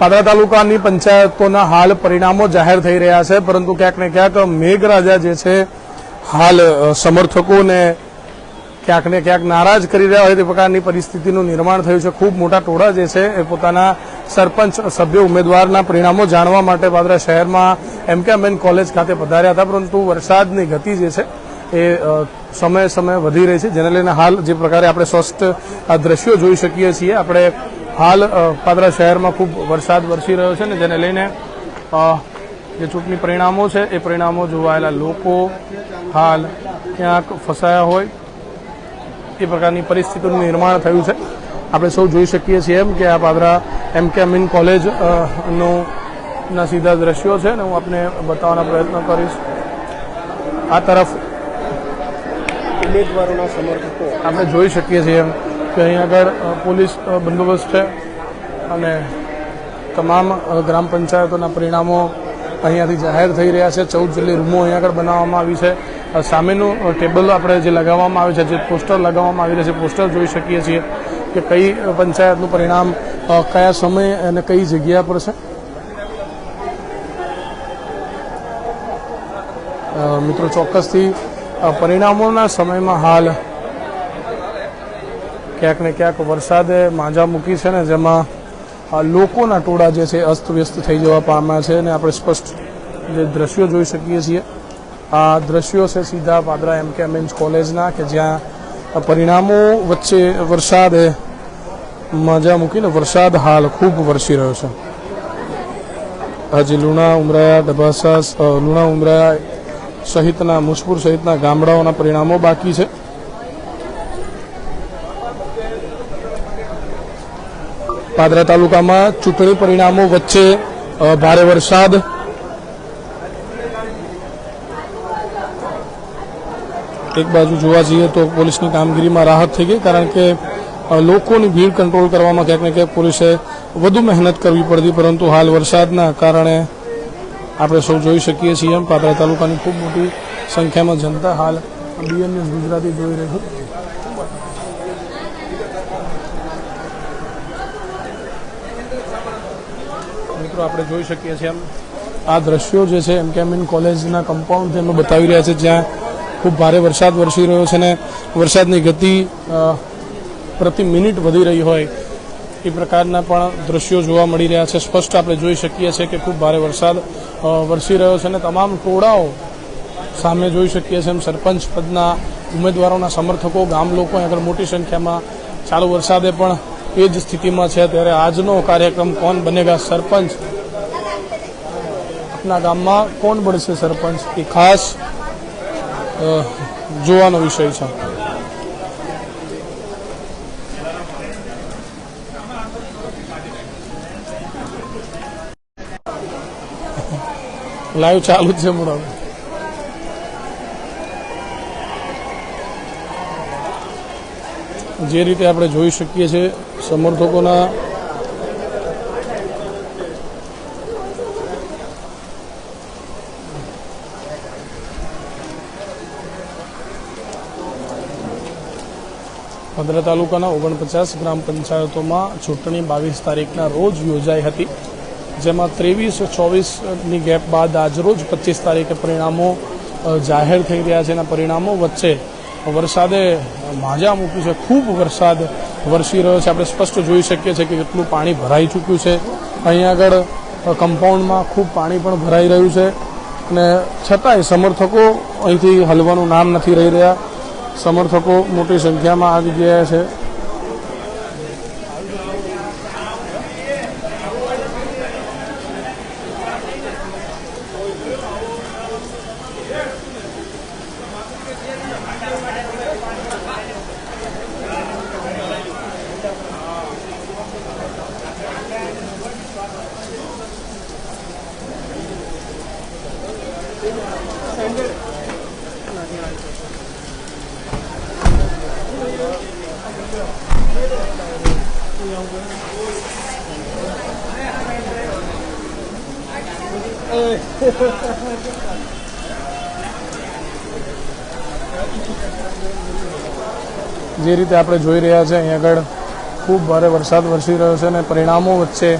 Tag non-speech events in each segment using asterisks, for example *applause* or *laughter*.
પાદરા તાલુકાની પંચાયતોના હાલ પરિણામો જાહેર થઈ રહ્યા છે, પરંતુ ક્યાંક ને ક્યાંક મેઘરાજા જે છે, હાલ સમર્થકોને ક્યાંક ને ક્યાંક નારાજ કરી રહ્યા હોય તે પ્રકારની પરિસ્થિતિનું નિર્માણ થયું છે. ખૂબ મોટા ટોળા જે છે, એ પોતાના સરપંચ, સભ્ય ઉમેદવારના પરિણામો જાણવા માટે પાદરા શહેરમાં એમ કે એમ કોલેજ ખાતે પધાર્યા હતા, પરંતુ વરસાદની ગતિ જે છે, એ સમયે સમયે વધી રહી છે. જેને લઈને હાલ જે પ્રકારે આપણે સ્વસ્થ આ દ્રશ્યો જોઈ શકીએ છીએ. આપણે હાલ પાદરા શહેરમાં ખૂબ વરસાદ વરસી રહ્યો છે ને જેને લઈને જે ચૂંટણી પરિણામો છે એ પરિણામો જોવાયેલા લોકો હાલ ક્યાંક ફસાયા હોય એ પ્રકારની પરિસ્થિતિનું નિર્માણ થયું છે. આપણે સૌ જોઈ શકીએ છીએ એમ કે આ પાદરા એમ કે મીન કોલેજનું ના સીધા દ્રશ્યો છે ને હું આપને બતાવવાનો પ્રયત્ન કરીશ. આ તરફ ઉમેદવારોના સમર્થકો. આપણે જોઈ શકીએ છીએ એમ. કે અહીં આગળ પોલીસ બંદોબસ્ત છે અને તમામ ગ્રામ પંચાયતોના પરિણામો અહીંયાથી જાહેર થઈ રહ્યા છે. ચૌદ જેટલી રૂમો અહીં આગળ બનાવવામાં આવી છે. સામેનું ટેબલ આપણે જે લગાવવામાં આવે છે, જે પોસ્ટર લગાવવામાં આવી રહ્યા છે, પોસ્ટર જોઈ શકીએ છીએ કે કઈ પંચાયતનું પરિણામ કયા સમયે અને કઈ જગ્યા પર છે? મિત્રો, ચોક્કસથી પરિણામોના સમયમાં હાલ ક્યાંક ને ક્યાંક વરસાદે માંજા મૂકી છે ને, જેમાં લોકોના ટોળા જે છે અસ્તવ્યસ્ત થઈ જવા પામ્યા છે અને આપણે સ્પષ્ટ જે દ્રશ્યો જોઈ શકીએ છીએ. આ દ્રશ્યો છે સીધા પાદરા એમ કે એમએન્સ કોલેજના, કે જ્યાં પરિણામો વચ્ચે વરસાદે માંજા મૂકીને વરસાદ હાલ ખૂબ વરસી રહ્યો છે. હજી લુણા, ઉમરાયા, ડભાસા લુણા, ઉમરાયા સહિતના મુજપુર સહિતના ગામડાઓના પરિણામો બાકી છે. પાદરા તાલુકામાં ચૂંટણી પરિણામો વચ્ચે ભારે વરસાદ. એક બાજુ જોવા જઈએ તો પોલીસની કામગીરીમાં રાહત થઈ ગઈ, કારણ કે લોકોની ભીડ કંટ્રોલ કરવામાં ક્યાંક ને ક્યાંક પોલીસે વધુ મહેનત કરવી પડતી, પરંતુ હાલ વરસાદના કારણે આપણે સૌ જોઈ શકીએ છીએ પાદરા તાલુકાની ખૂબ મોટી સંખ્યામાં જનતા હાલ બીએન ન્યૂઝ ગુજરાતી જોઈ રહી મિત્રો આપણે જોઈ શકીએ છીએ એમ. આ દ્રશ્યો જે છે એમ કે એમ કોલેજના કમ્પાઉન્ડ એમને બતાવી રહ્યા છે, જ્યાં ખૂબ ભારે વરસાદ વરસી રહ્યો છે અને વરસાદની ગતિ પ્રતિ મિનિટ વધી રહી હોય એ પ્રકારના પણ દ્રશ્યો જોવા મળી રહ્યા છે. સ્પષ્ટ આપણે જોઈ શકીએ છીએ કે ખૂબ ભારે વરસાદ વરસી રહ્યો છે અને તમામ ટોળાઓ સામે જોઈ શકીએ છીએ એમ. સરપંચ પદના ઉમેદવારોના સમર્થકો, ગામ લોકો આગળ મોટી સંખ્યામાં ચાલુ વરસાદે પણ એ જ સ્થિતિમાં છે. ત્યારે આજનો કાર્યક્રમ કોણ બનેગા સરપંચ? આપના ગામમાં કોણ બનશે સરપંચ? એ ખાસ જોવાનો વિષય છે. લાઈવ ચાલુ છે મોડા જે રીતે આપણે જોઈ શકીએ છીએ સમર્થકોના ભદ્રા તાલુકાના ઓગણપચાસ ગ્રામ પંચાયતોમાં ચૂંટણી બાવીસ તારીખના રોજ યોજાઈ હતી, જેમાં ત્રેવીસ ચોવીસની ગેપ બાદ આજરોજ પચીસ તારીખે પરિણામો જાહેર થઈ રહ્યા છે. એના પરિણામો વચ્ચે વરસાદે માજા મૂક્યું છે. ખૂબ વરસાદ વરસી રહ્યો છે. આપણે સ્પષ્ટ જોઈ શકીએ છીએ કે કેટલું પાણી ભરાઈ ચૂક્યું છે. અહીં આગળ કમ્પાઉન્ડમાં ખૂબ પાણી પણ ભરાઈ રહ્યું છે. અને છતાંય સમર્થકો અહીંથી હલવાનું નામ નથી રહી રહ્યા. સમર્થકો મોટી સંખ્યામાં આવી ગયા છે. *laughs* જે રીતે આપણે જોઈ રહ્યા છે, અહીં આગળ ખૂબ ભારે વરસાદ વરસી રહ્યો છે અને પરિણામો વચ્ચે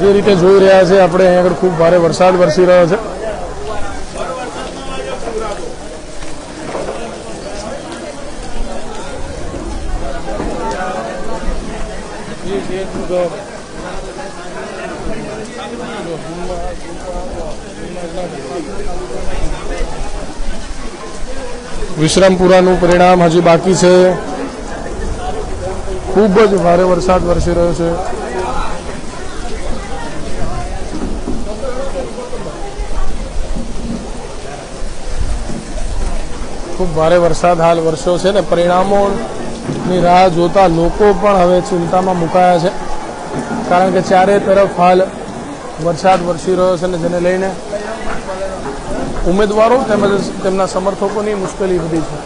જે રીતે જોઈ રહ્યા છે આપણે અહીંયા આગળ ખૂબ ભારે વરસાદ વરસી રહ્યો છે. વિશ્રામપુરાનું પરિણામ હજી બાકી છે. ખૂબ જ ભારે વરસાદ વરસી રહ્યો છે. ખૂબ ભારે વરસાદ હાલ વરસ્યો છે ને પરિણામોની રાહ જોતા લોકો પણ હવે ચિંતામાં મુકાયા છે. કારણ કે ચારે તરફ હાલ વરસાદ વરસી રહ્યો છે ને જેને લઈને ઉમેદવારો તેમજ તેમના સમર્થકોની મુશ્કેલી વધી છે.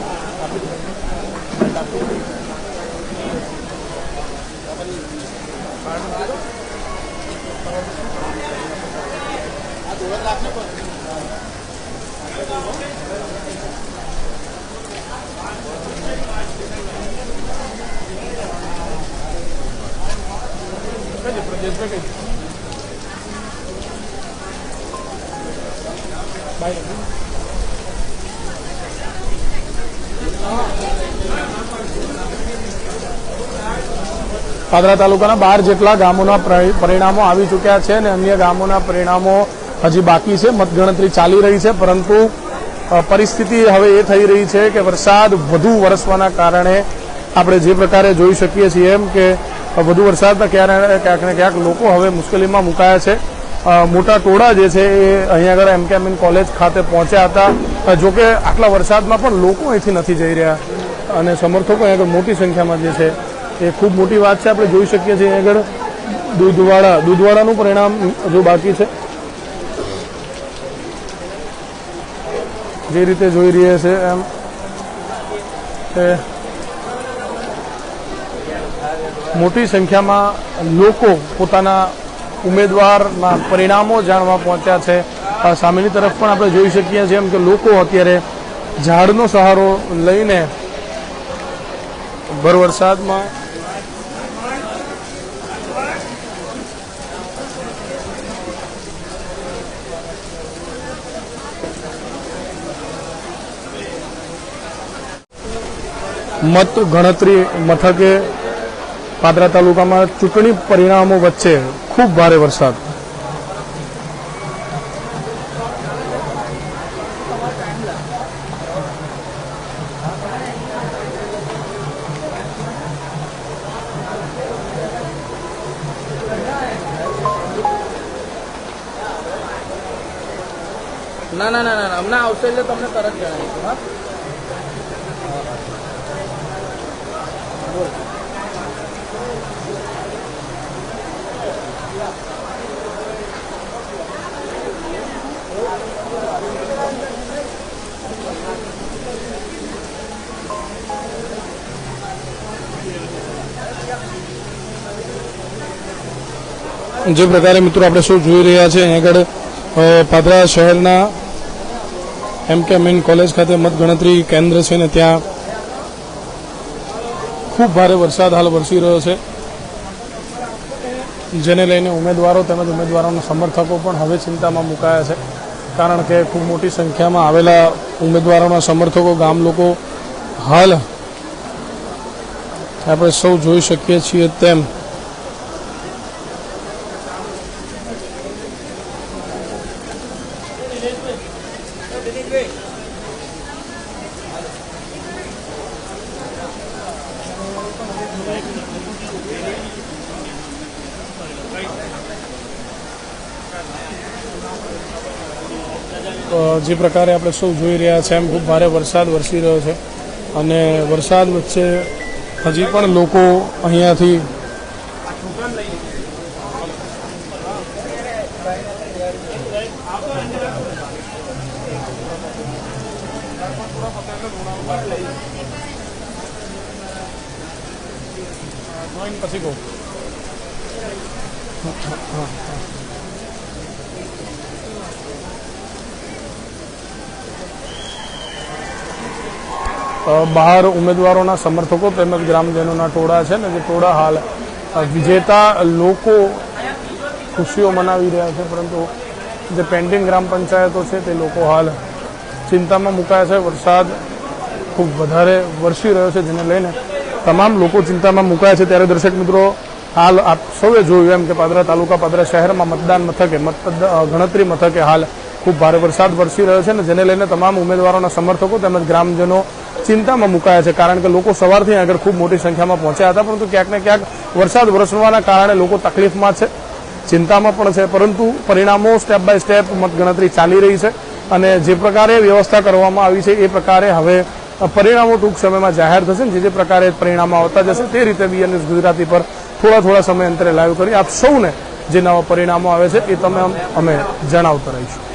પાદરા તાલુકાના બાર જેટલા ગામોના પ્ર- પરિણામો આવી ચૂક્યા છે અને અન્ય ગામોના પરિણામો હજી બાકી છે. મતગણતરી ચાલી રહી છે, પરંતુ પરિસ્થિતિ હવે એ થઈ રહી છે કે વરસાદ વધુ વરસવાના કારણે આપણે જે પ્રકારે જોઈ શકીએ છીએ એમ કે વધુ વરસાદના કારણે ક્યાંક ને ક્યાંક લોકો હવે મુશ્કેલીમાં મુકાયા છે. મોટા ટોળા જે છે એ અહીંયા આગળ એમ કે એમ કોલેજ ખાતે પહોંચ્યા હતા. જોકે આટલા વરસાદમાં પણ લોકો અહીંથી નથી જઈ રહ્યા. અને સમર્થકો અહીંયા આગળ મોટી સંખ્યામાં જે છે એ ખૂબ મોટી વાત છે. આપણે જોઈ શકીએ છીએ અહીંયા આગળ દૂધવાળા, દૂધવાળાનું પરિણામ હજુ બાકી છે. જે રીતે જોઈ રહ્યા છે એમ મોટી સંખ્યામાં લોકો પોતાના ઉમેદવારના પરિણામો જાણવા પહોંચ્યા છે. સામેની તરફ પણ આપણે જોઈ શકીએ છીએ એમ કે લોકો અત્યારે ઝાડનો સહારો લઈને ભર વરસાદમાં મત ગણતરી મથકે પાદરા તાલુકામાં ચૂંટણી પરિણામો વચ્ચે ખૂબ ભારે વરસાદ. ના ના ના ના હમણાં આવશે એટલે તમને તરત જણાવીશું, હા? જે પ્રકારે મિત્રો આપણે શું જોઈ રહ્યા છે આગળ પાદરા શહેરના એમ કે મેન કોલેજ ખાતે મતગણતરી કેન્દ્ર છે ને ત્યાં ખૂબ ભારે વરસાદ હાલ વરસી રહ્યો છે. જેને લઈને ઉમેદવારો તેમજ ઉમેદવારોના સમર્થકો પણ હવે ચિંતામાં મુકાયા છે. કારણ કે ખૂબ મોટી સંખ્યામાં આવેલા ઉમેદવારોના સમર્થકો, ગામ લોકો હાલ આપણે સૌ જોઈ શકીએ છીએ તેમ જે પ્રકારે આપણે સૌ જોઈ રહ્યા છે, એમ ખૂબ ભારે વરસાદ વરસી રહ્યો છે. અને વરસાદ વચ્ચે હજી પણ લોકો અહીંયાથી બહાર ઉમેદવારોના સમર્થકો તેમજ ગ્રામજનોના ટોળા છે ને જે ટોળા હાલ વિજેતા લોકો ખુશીઓ મનાવી રહ્યા છે, પરંતુ જે પેન્ડિંગ ગ્રામ પંચાયતો છે તે લોકો હાલ ચિંતામાં મુકાયા છે. વરસાદ ખૂબ વધારે વરસી રહ્યો છે જેને લઈને તમામ લોકો ચિંતામાં મુકાયા છે. ત્યારે દર્શક મિત્રો, હાલ આપ સૌએ જોયું એમ કે પાદરા તાલુકા, પાદરા શહેરમાં મતદાન મથકે, મતદ ગણતરી મથકે હાલ ખૂબ ભારે વરસાદ વરસી રહ્યો છે ને જેને લઈને તમામ ઉમેદવારોના સમર્થકો તેમજ ગ્રામજનો ચિંતામાં મુકાયા છે. કારણ કે લોકો સવારથી આગળ ખૂબ મોટી સંખ્યામાં પહોંચ્યા હતા, પરંતુ ક્યાંક ને ક્યાંક વરસાદ વરસવાના કારણે લોકો તકલીફમાં છે, ચિંતામાં પણ છે, પરંતુ પરિણામો સ્ટેપ બાય સ્ટેપ મતગણતરી ચાલી રહી છે અને જે પ્રકારે વ્યવસ્થા કરવામાં આવી છે એ પ્રકારે હવે પરિણામો ટૂંક સમયમાં જાહેર થશે જે જે પ્રકારે પરિણામો આવતા જશે તે રીતે બીએનએસ ગુજરાતી પર થોડા થોડા સમય અંતરે લાઈવ કરી આપ સૌને જે નવા પરિણામો આવે છે એ તમે અમે જણાવતા રહીશું.